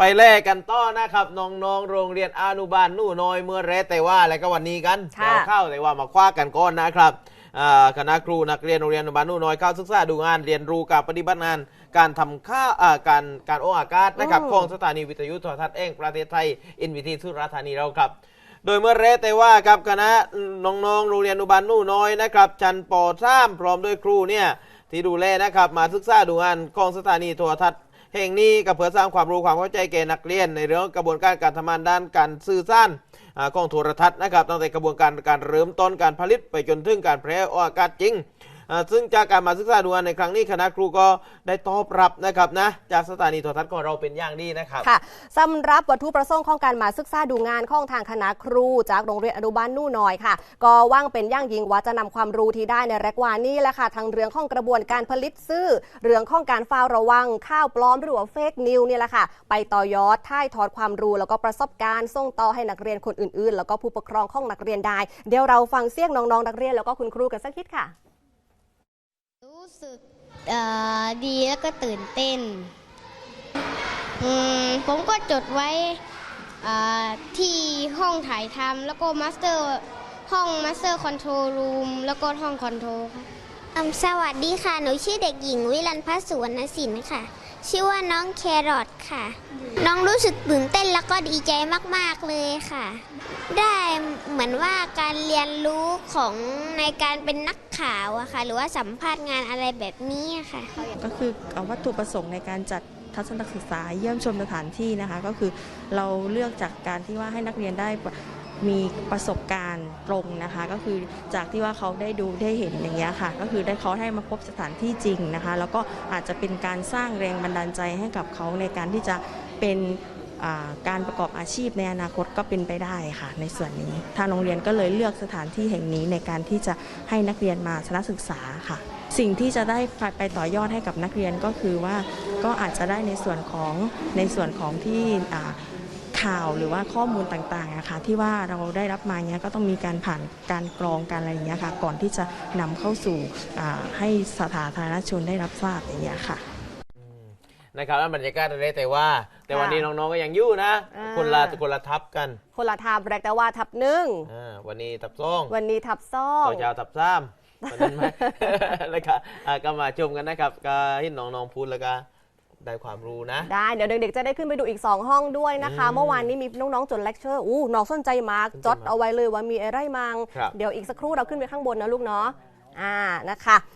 ไปแลกกันต่อนะครับน้องๆโรงเรียนอนุบาลหนู่น้อยเมื่อแรแต่ว่าอะไรก็วันนี้กันค่ะ เดี๋ยวเข้าแต่ว่ามาคว้ากันก่อนนะครับอ่าคณะครูนักเรียนโรงเรียนอนุบาลหนู่น้อยเข้าศึกษาดูงานเรียนรู้การปฏิบัติงาน การทำข้าวอ่าการการโออากาศนะครับของสถานีวิทยุโทรทัศน์แห่งประเทศไทยอินวิทีสุราษฎร์ธานีเราครับ โดยเมื่อเรแต่ว่าครับคณะน้องๆโรงเรียนอนุบาลหนู่น้อยนะครับชั้นป .3 พร้อมด้วยครูเนี่ยที่ดูแลนะครับมาศึกษาดูงานของสถานีโทรทัศน์ แห่งนี้ก็เพื่อสร้างความรู้ความเข้าใจแก่นักเรียน ในเรื่องกระบวนการการทำงานด้านการสื่อสารอ่าของโทรทัศน์นะครับตั้งแต่กระบวนการการเริ่มต้นการผลิตไปจนถึงการแพร่ออกอากาศจริง ซึ่งจากการมาศึกษาดูงานในครั้งนี้คณะครูก็ได้ตอบรับนะครับนะจากสถานีโทรทัศน์ของเราเป็นอย่างดีนะครับค่ะสำหรับวัตถุประสงค์ของการมาศึกษาดูงานของทางคณะครูจากโรงเรียนอนุบาลนู่นน้อยค่ะ ก็ว่างเป็นย่างยิงว่าจะนำความรู้ที่ได้ในแรกวานี้แหละค่ะทางเรื่องของกระบวนการผลิตซื้อ เรื่องของการเฝ้าระวังข้าวปลอมหรือว่าเฟกนิวเนี่ยแหละค่ะ ไปต่อยอดท่ายทอดความรู้แล้วก็ประสบการณ์ส่งต่อให้นักเรียนคนอื่นๆ แล้วก็ผู้ปกครองของนักเรียนได้ เดี๋ยวเราฟังเสียงน้องๆนักเรียนแล้วก็คุณครูกันสักนิดค่ะ รู้สึกดีแล้วก็ตื่นเต้นมผมก็จดไว้ที่ห้องถ่ายทำแล้วก็มาสเตอร์ห้องมาสเตอร์คอนโทรลรูมแล้วก็ห้องคอนโทรลครับสวัสดีค่ะ หนูชื่อเด็กหญิงวิรันพัสสุวรรณสินค่ะ ชื่อว่าน้องแครอทค่ะ น้องรู้สึกตื่นเต้นแล้วก็ดีใจมาก ๆ เลยค่ะ ได้เหมือนว่าการเรียนรู้ของในการเป็นนักข่าวอะค่ะ หรือว่าสัมภาษณ์งานอะไรแบบนี้ค่ะ ก็คือเอาวัตถุประสงค์ในการจัดทัศนศึกษาเยี่ยมชมสถานที่นะคะ ก็คือเราเลือกจากการที่ว่าให้นักเรียนได้ มีประสบการณ์ตรงนะคะ ก็คือจากที่ว่าเขาได้ดูได้เห็นอย่างเงี้ยค่ะ ก็คือได้เขาให้มาพบสถานที่จริงนะคะ แล้วก็อาจจะเป็นการสร้างแรงบันดาลใจให้กับเขาในการที่จะเป็นการประกอบอาชีพในอนาคตก็เป็นไปได้ค่ะ ในส่วนนี้ทางโรงเรียนก็เลยเลือกสถานที่แห่งนี้ในการที่จะให้นักเรียนมาทัศนศึกษาค่ะ สิ่งที่จะได้ไปต่อยอดให้กับนักเรียนก็คือว่าก็อาจจะได้ในส่วนของในส่วนของที่ ข่าวหรือว่าข้อมูลต่างๆอะค่ะที่ว่าเราได้รับมาเนี้ยก็ต้องมีการผ่านการกรองการอะไรอย่างเงี้ยค่ะก่อนที่จะนำเข้าสู่อ่าให้สาธารณชนได้รับทราบอย่างเงี้ยค่ะ นะครับแล้วบรรยากาศอะไรแต่ว่า แต่วันนี้น้องๆก็ยังอยู่นะ อ่า คนละคนละทับกันคนละทามแรกแต่ว่าทับหนึ่งอ่าวันนี้ทับซ่องวันนี้ทับซ่อง ต่อเจ้าทับซ้ำวันนั้นไหมแล้วก็อ่าก็มาชมกันนะครับก็ให้น้องๆพูดแล้วก็ ได้ความรู้นะ ได้เดี๋ยวเด็กๆจะได้ขึ้นไปดูอีก 2 ห้องด้วยนะคะอืมเมื่อวานนี้มีน้องๆจดเลคเชอร์อู้น้องสนใจมากสนใจมากจดเอาไว้เลยว่ามีอะไรมังครับเดี๋ยวอีกสักครู่เราขึ้นไปข้างบนนะลูกเนาะอ่านะคะ